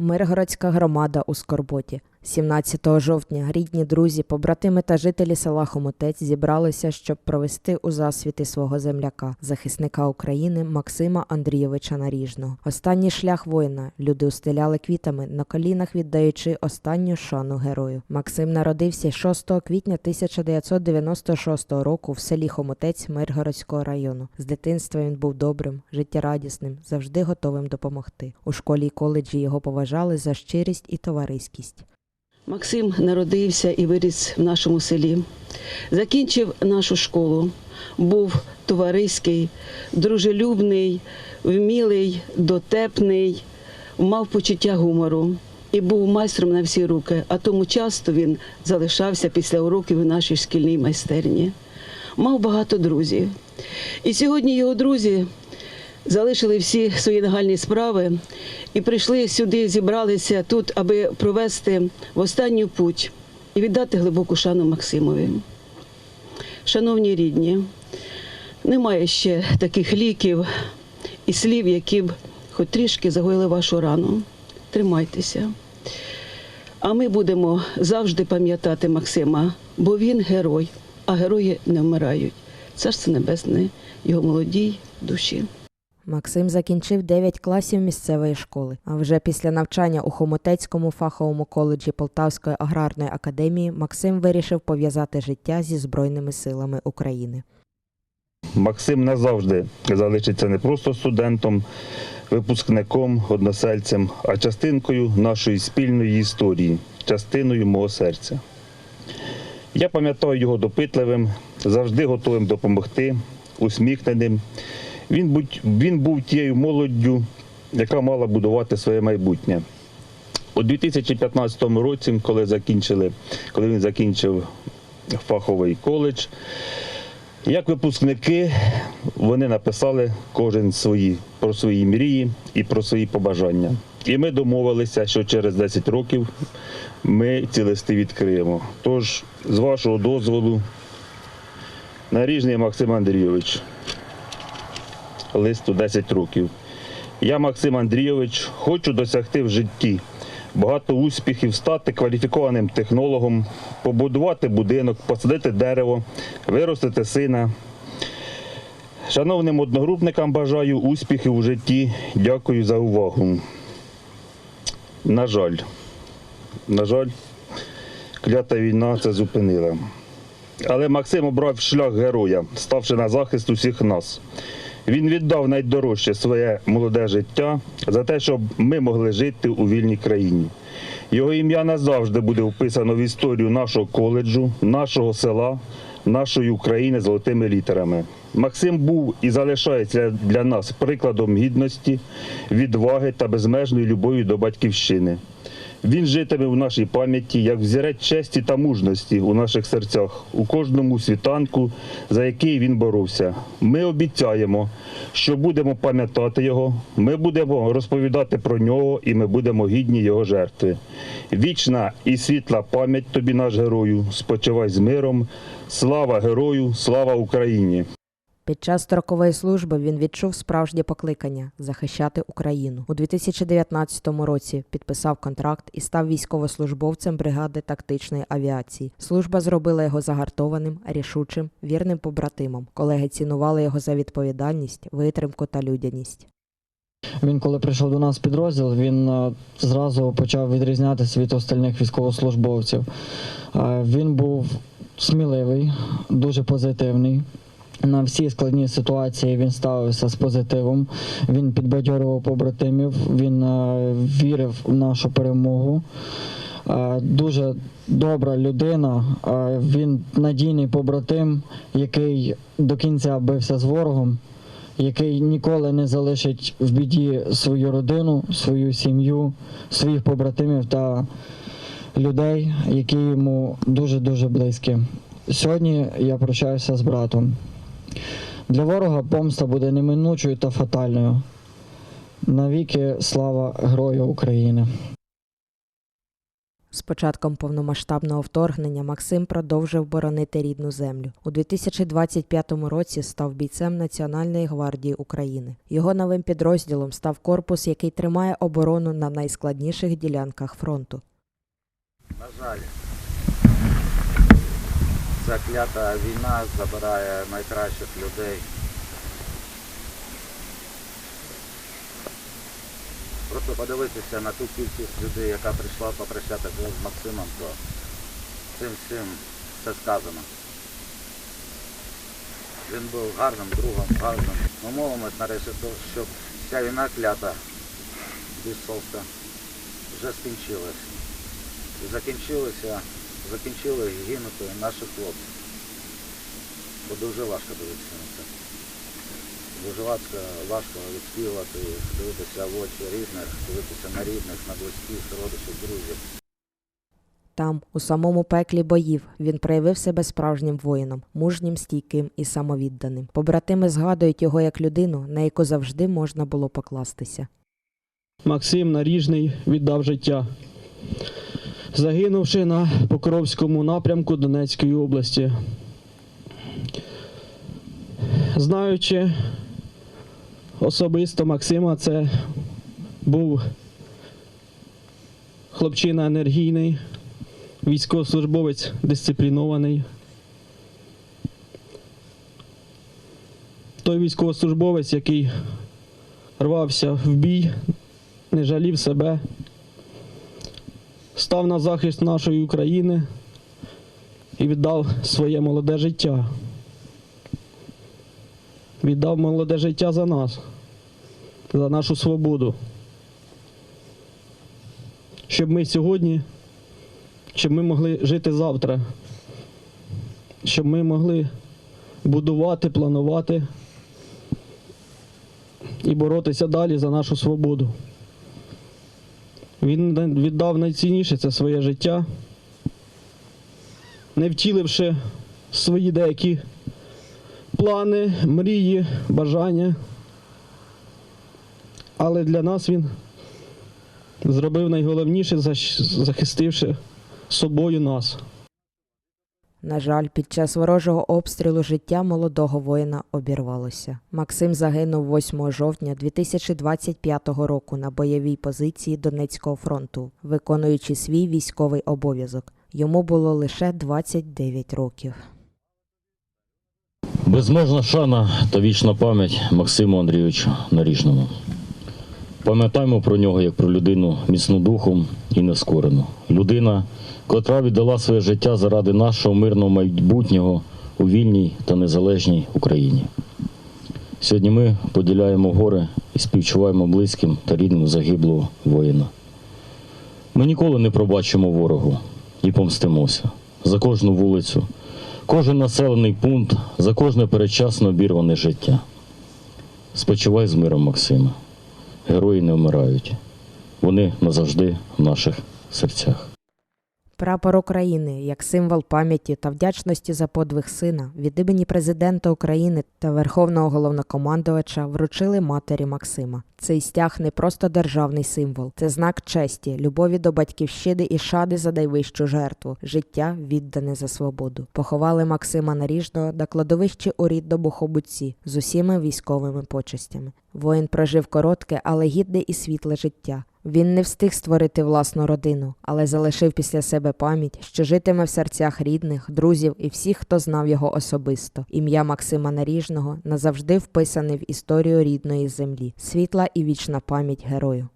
Миргородська громада у Скорботі. 17 жовтня рідні друзі, побратими та жителі села Хомутець зібралися, щоб провести у засвіти свого земляка, захисника України Максима Андрійовича Наріжного. Останній шлях воїна люди устеляли квітами, на колінах віддаючи останню шану герою. Максим народився 6 квітня 1996 року в селі Хомутець Миргородського району. З дитинства він був добрим, життєрадісним, завжди готовим допомогти. У школі й коледжі його поважали за щирість і товариськість. Максим народився і виріс в нашому селі. Закінчив нашу школу. Був товариський, дружелюбний, вмілий, дотепний, мав почуття гумору і був майстром на всі руки, а тому часто він залишався після уроків у нашій шкільній майстерні. Мав багато друзів. І сьогодні його друзі залишили всі свої нагальні справи і прийшли сюди, зібралися тут, аби провести в останню путь і віддати глибоку шану Максимові. Шановні рідні, немає ще таких ліків і слів, які б хоч трішки загоїли вашу рану. Тримайтеся. А ми будемо завжди пам'ятати Максима, бо він герой, а герої не вмирають. Царство небесне, його молодій душі. Максим закінчив 9 класів місцевої школи. А вже після навчання у Хомотецькому фаховому коледжі Полтавської аграрної академії Максим вирішив пов'язати життя зі Збройними силами України. Максим назавжди залишиться не просто студентом, випускником, односельцем, а частинкою нашої спільної історії, частиною мого серця. Я пам'ятаю його допитливим, завжди готовим допомогти, усміхненим. Він, будь- він був тією молоддю, яка мала будувати своє майбутнє. У 2015 році, коли, закінчили, коли він закінчив фаховий коледж, як випускники, вони написали кожен свої про свої мрії і про свої побажання. І ми домовилися, що через 10 років ми ці листи відкриємо. Тож, з вашого дозволу, наріжний Максим Андрійович, листу 10 років. Я, Максим Андрійович, хочу досягти в житті багато успіхів, стати кваліфікованим технологом, побудувати будинок, посадити дерево, виростити сина. Шановним одногрупникам бажаю успіхів у житті. Дякую за увагу. На жаль, на жаль, клята війна це зупинила. Але Максим обрав шлях героя, ставши на захист усіх нас. Він віддав найдорожче своє молоде життя за те, щоб ми могли жити у вільній країні. Його ім'я назавжди буде вписано в історію нашого коледжу, нашого села, нашої України золотими літерами. Максим був і залишається для нас прикладом гідності, відваги та безмежної любові до батьківщини. Він житиме в нашій пам'яті як взірець честі та мужності у наших серцях, у кожному світанку, за який він боровся. Ми обіцяємо, що будемо пам'ятати його, ми будемо розповідати про нього і ми будемо гідні його жертви. Вічна і світла пам'ять тобі, наш герою, спочивай з миром. Слава герою, слава Україні! Під час строкової служби він відчув справжнє покликання захищати Україну. У 2019 році підписав контракт і став військовослужбовцем бригади тактичної авіації. Служба зробила його загартованим, рішучим, вірним побратимом. Колеги цінували його за відповідальність, витримку та людяність. Він, коли прийшов до нас підрозділ, він е, зразу почав відрізнятися від остальних військовослужбовців. Е, Він був сміливий, дуже позитивний. На всі складні ситуації він ставився з позитивом. Він підбадьорював побратимів, він е, вірив в нашу перемогу. Е, Дуже добра людина. Е, Він надійний побратим, який до кінця бився з ворогом який ніколи не залишить в біді свою родину, свою сім'ю, своїх побратимів та людей, які йому дуже-дуже близькі. Сьогодні я прощаюся з братом. Для ворога помста буде неминучою та фатальною. Навіки слава Герою України. З початком повномасштабного вторгнення Максим продовжив боронити рідну землю. У 2025 році став бійцем Національної гвардії України. Його новим підрозділом став корпус, який тримає оборону на найскладніших ділянках фронту. На жаль, ця клята війна забирає найкращих людей. Просто подивитися на ту кількість людей, яка прийшла попрощатися з Максимом, то цим всім все сказано. Він був гарним другом, гарним. Ми молимось нарешті, щоб ця війна клята бісовська вже скінчилась. І закінчилися, закінчили гинути наші хлопці. Бо дуже важко дивитися на це. Дуже важко, важко відспівати, дивитися в очі рідних, дивитися на рідних, на близьких, родичів, друзів. Там, у самому пеклі боїв, він проявив себе справжнім воїном, мужнім, стійким і самовідданим. Побратими згадують його як людину, на яку завжди можна було покластися. Максим Наріжний віддав життя, загинувши на Покровському напрямку Донецької області. Знаючи особисто Максима, це був хлопчина енергійний, військовослужбовець дисциплінований. Той військовослужбовець, який рвався в бій, не жалів себе, став на захист нашої України і віддав своє молоде життя. Віддав молоде життя за нас, за нашу свободу. Щоб ми сьогодні, щоб ми могли жити завтра, щоб ми могли будувати, планувати і боротися далі за нашу свободу. Він віддав найцінніше це своє життя, не втіливши свої деякі плани, мрії, бажання. Але для нас він зробив найголовніше, захистивши собою нас. На жаль, під час ворожого обстрілу життя молодого воїна обірвалося. Максим загинув 8 жовтня 2025 року на бойовій позиції Донецького фронту, виконуючи свій військовий обов'язок. Йому було лише 29 років. Безмежна шана та вічна пам'ять Максиму Андрійовичу Наріжному. Пам'ятаємо про нього як про людину міцну духом і нескорену. Людина, котра віддала своє життя заради нашого мирного майбутнього у вільній та незалежній Україні. Сьогодні ми поділяємо горе і співчуваємо близьким та рідним загиблого воїна. Ми ніколи не пробачимо ворогу і помстимося за кожну вулицю, кожен населений пункт, за кожне передчасно обірване життя. Спочивай з миром, Максима. Герої не вмирають. Вони назавжди в наших серцях. Прапор України як символ пам'яті та вдячності за подвиг сина від імені президента України та Верховного головнокомандувача вручили матері Максима. Цей стяг не просто державний символ, це знак честі, любові до батьківщини і шади за найвищу жертву, життя віддане за свободу. Поховали Максима Наріжного на кладовищі у рідному Хобуці з усіма військовими почестями. Воїн прожив коротке, але гідне і світле життя. Він не встиг створити власну родину, але залишив після себе пам'ять, що житиме в серцях рідних, друзів і всіх, хто знав його особисто. Ім'я Максима Наріжного назавжди вписане в історію рідної землі. Світла і вічна пам'ять герою.